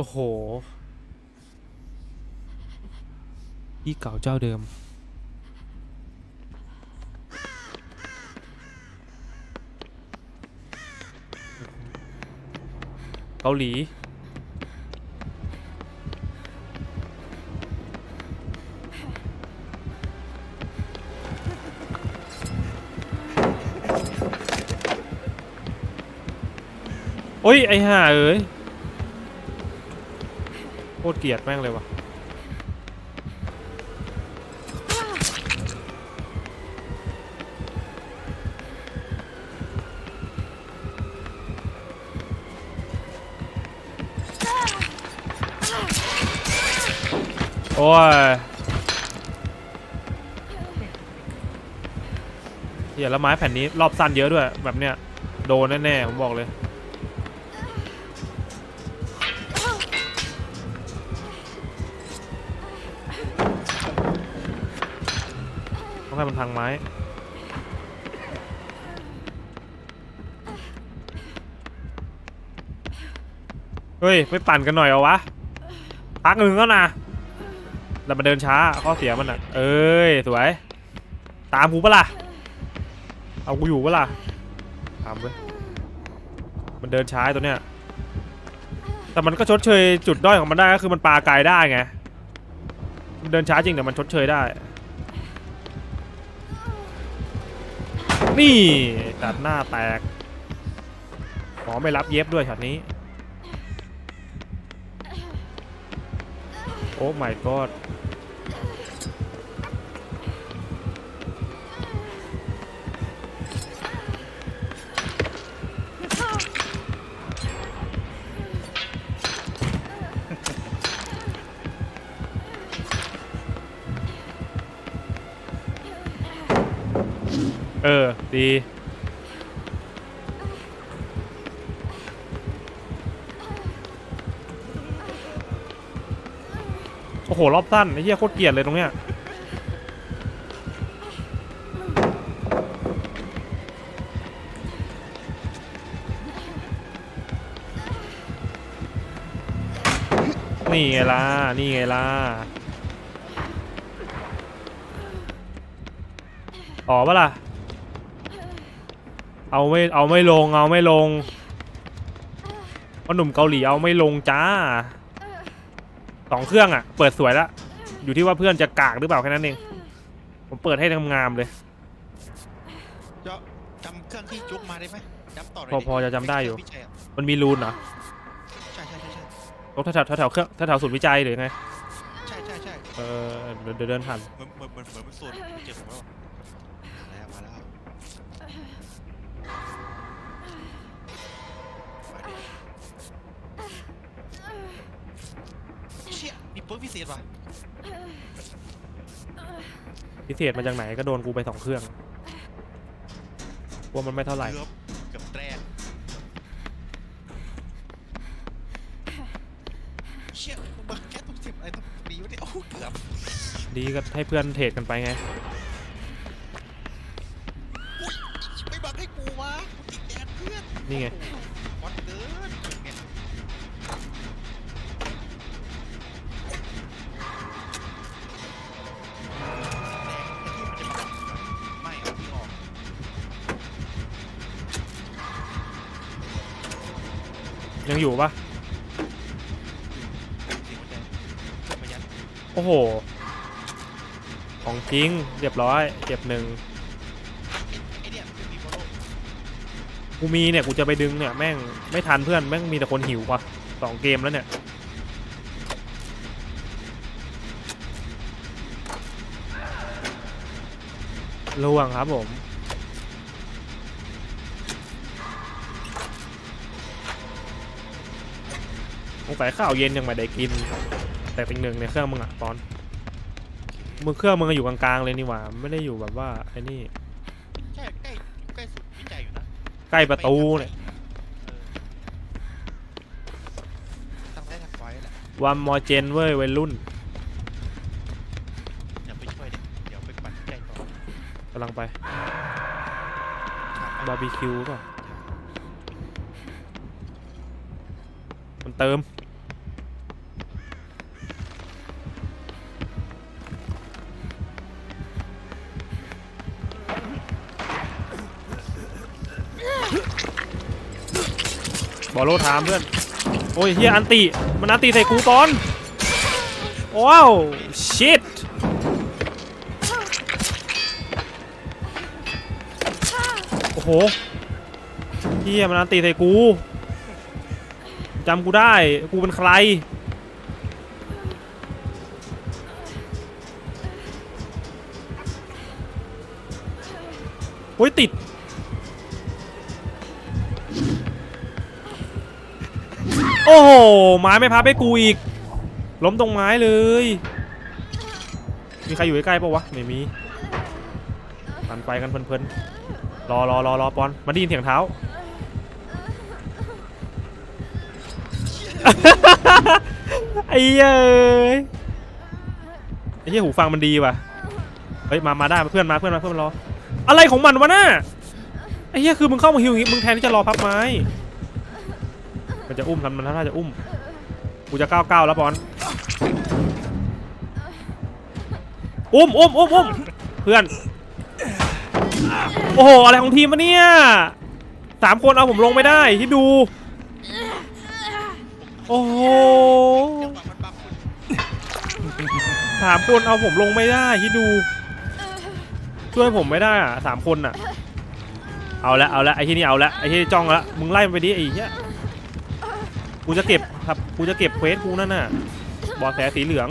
โอ้โห ที่เก่าเจ้าเดิม เกาหลี โอ้ย ไอ้ห่าเอ้ย โคตรเกลียดแม่งเลยวะโอ้ยเหี้ยแล้วไม้แผ่นนี้รอบสั้นเยอะด้วย แบบเนี้ย โดนแน่ๆ ผมบอกเลย ให้มันพังไม้เฮ้ยไม่ปั่นกันหน่อยเหรอวะพักหนึ่งก็นะแต่มันเดินช้าข้อเสียมันอะ เอ้ยสวย ตามกูปะล่ะเอากูอยู่ปะล่ะตามเว้ยมันเดินช้าตัวเนี้ยแต่มันก็ชดเชยจุดด้อยของมันได้ก็คือมันปาไกลได้ไงมันเดินช้าจริงแต่มันชดเชยได้ นี่ตัดหน้าแตกหมอไม่รับเย็บด้วยช็อตนี้ โอ้ my god เออ ดี โอ้โห รอบสั้น ไอ้เหี้ยโคตรเกลียดเลยตรงเนี้ย นี่ไงล่ะ นี่ไงล่ะต่อปะล่ะ เอาไม่เอาไม่ลงเอาไม่ลงเพราะหนุ่มเกาหลีเอาไม่ลงจ้าสองเครื่องอะ เปิดสวยแล้วอยู่ที่ว่าเพื่อนจะกากหรือเปล่าแค่นั้นเองผมเปิดให้ทำงามเลยเดี๋ยวจำเครื่องที่จุกมาได้ไหมจำต่อเลยพอพอจะจำได้อยู่พี่ชัอะมันมีรูนเหรอใช่ใช่ใช่ใช่ตรงแถวๆแถวๆเครื่องแถวๆศูนย์วิจัยหรือไงใช่ใช่ใช่เออเดี๋ยวเดี๋ยวเดินผ่านเหมือนเหมือนเหมือนเหมือนมันส่วนเจ็บผมแล้ว ปิร์กพิเศษว่ะพิเศษมาจากไหนก็โดนกูไปสองเครื่องว่ามันไม่เท่าไหร่ เกือบเกือบแตกเชี่ยมึงแค่ต้องเจ็บอะไรต้องดีวะเนี่ยโอ้โหเกือบดีก็ให้เพื่อนเทรดกันไปไง อุ้ยไม่บังให้กูวะกูติดแดนเพื่อนนี่ไง โอ้โห ยังอยู่ปะโอ้โห ของจริงเรียบร้อยเจ็บหนึ่งกูมีเนี่ยกูจะไปดึงเนี่ยแม่งไม่ทันเพื่อนแม่งมีแต่คนหิวปะสองเกมแล้วเนี่ยล่วงครับผม สงสัยข้าวเย็นยังไม่ได้กิน แต่ติงหนึ่งในเครื่องมึงอะตอนมึงเครื่องมึงอะอยู่กลางๆเลยนี่หว่า ไม่ได้อยู่แบบว่าไอ้นี่ใช่ใกล้อยู่ใกล้สุดวิจัยอยู่นะใกล้ประตูเนี่ย ทำได้ทำไว้แหละวันมอเจนเว้ยวัยรุ่นเดี๋ยวไปช่วยเด็กเดี๋ยวไปปั่นใกล้ต่อกำลังไป บาร์บีคิวป่ะ เติม บอลโลถามเพื่อน โอ้ยเฮียอันติ มันอันติใส่กูตอน ว้าว ชิตโอ้โหเฮียมันอันติใส่กู จำกูได้ กูเป็นใคร โอ้ยติด โอ้โห ไม้ไม่พับให้กูอีก ล้มตรงไม้เลย มีใครอยู่ใกล้ๆปะวะ ไม่มีปันไปกันเพลินๆ รอรอรอรอปอนมาไดีนเสียงเท้า ไอ้เหี้ยเอ้ยไอ้เหี้ยหูฟังมันดีว่ะเฮ้ยมามาได้เพื่อนมาเพื่อนมาเพื่อนรอ อะไรของมันวะน่ะไอ้เหี้ยคือมึงเข้ามาฮิวอย่างงี้มึงแทนที่จะรอพับไม้มันจะอุ้มทำมันน่าจะอุ้มกูจะก้าวก้าวแล้วบอลอุ้มอุ้มอุ้มอุ้มเพื่อน โอ้โห อะไรของทีมวะเนี่ยสามคนเอาผมลงไม่ได้ที่ดู โอ้โหจังหวะมันบังคุณสามคนเอาผมลงไม่ได้ที่ดู ช่วยผมไม่ได้อะสามคนอะ เอาละเอาละไอ้ที่นี่เอาละไอ้ที่จ้องละมึงไล่มันไปดิไอ้เหี้ยกูจะเก็บครับกูจะเก็บเควสกูนั่นน่ะบอแสสีเหลือง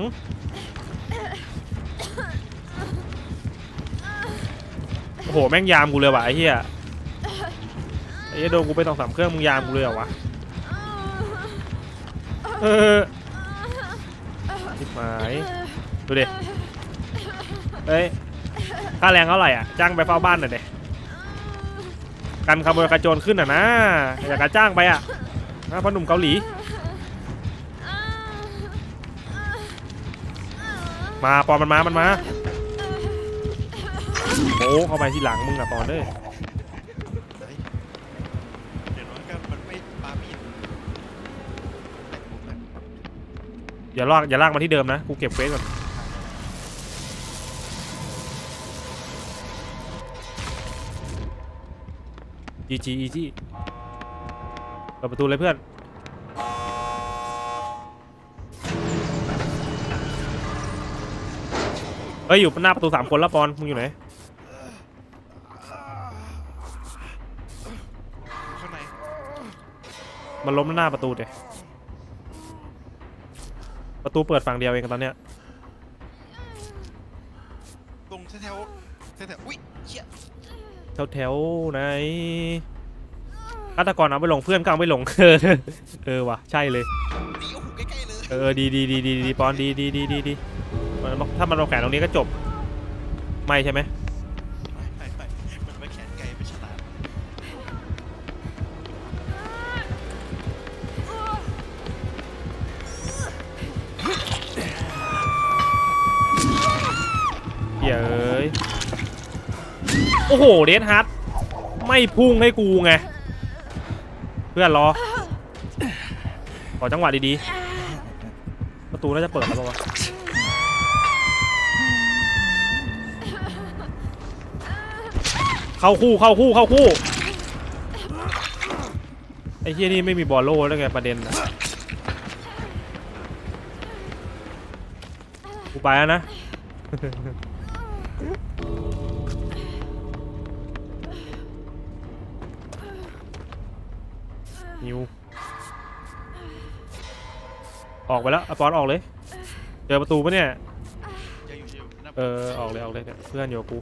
โอ้โหแม่งยามกูเลยว่ะไอ้เหี้ยไอ้เหี้ยโดนกูไปสองสามเครื่องมึงยามกูเลยเหรอวะ เออทิบหายดูดิเฮ้ยค่าแรงเท่าไหร่อะ จ้างไปเฝ้าบ้านหน่อยดิกันขโมยกระโจนขึ้นอะนะ อยากจะจ้างไปอะนะพ่อหนุ่มเกาหลี มาปอนมันมา มันมาโอ้เข้าไปที่หลังมึงอะปอนเด้ย เฮ้ยเดี๋ยวน้อยก็มันไม่ปามีดแต่ผมแบบ อย่าลากอย่าลากมาที่เดิมนะกูเก็บเฟสก่อนจีจีอีจีเปิดประตูเลยเพื่อนเฮ้ยอยู่หน้าประตูสามคนแล้วปอนมึงอยู่ไหนข้างในมันล้มหน้าประตูเดย ประตูเปิดฝั่งเดียวเองตอนเนี้ยตรงแถวๆแถวๆอุ้ยเชี่ยแถวแถวๆไหนฆาตกรเอาไปลงเพื่อนก็เอาไม่ลง เออเออว่ะใช่เลยหนีโอ้โหใกล้ๆเลยเออดีดีดีดีดีปอนดีดีดีดีดีมันถ้ามันเอาแขนตรงนี้ก็จบ ไม่ใช่ไหม โอ้โหเดนฮาร์ดไม่พุ่งให้กูไง เพื่อนรอขอจังหวะดีๆ ประตูน่าจะเปิดแล้วปะวะเข้าคู่เข้าคู่เข้าคู่ไอ้เฮียนี่ไม่มีบอลโล่แล้วไงประเด็นนะกูไปแล้วนะ นิว ออกไปแล้วอปอนออกเลย เจอประตูปะเนี่ยจะอยู่อยู่หน้าเออ ออกเลยออกเลยเนี่ยเพื่อนอยู่กับกู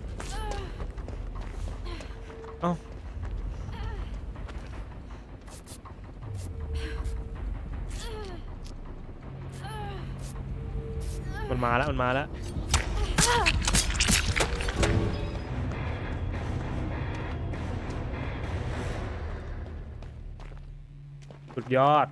เอ้า มันมาแล้วมันมาแล้ว ดยอด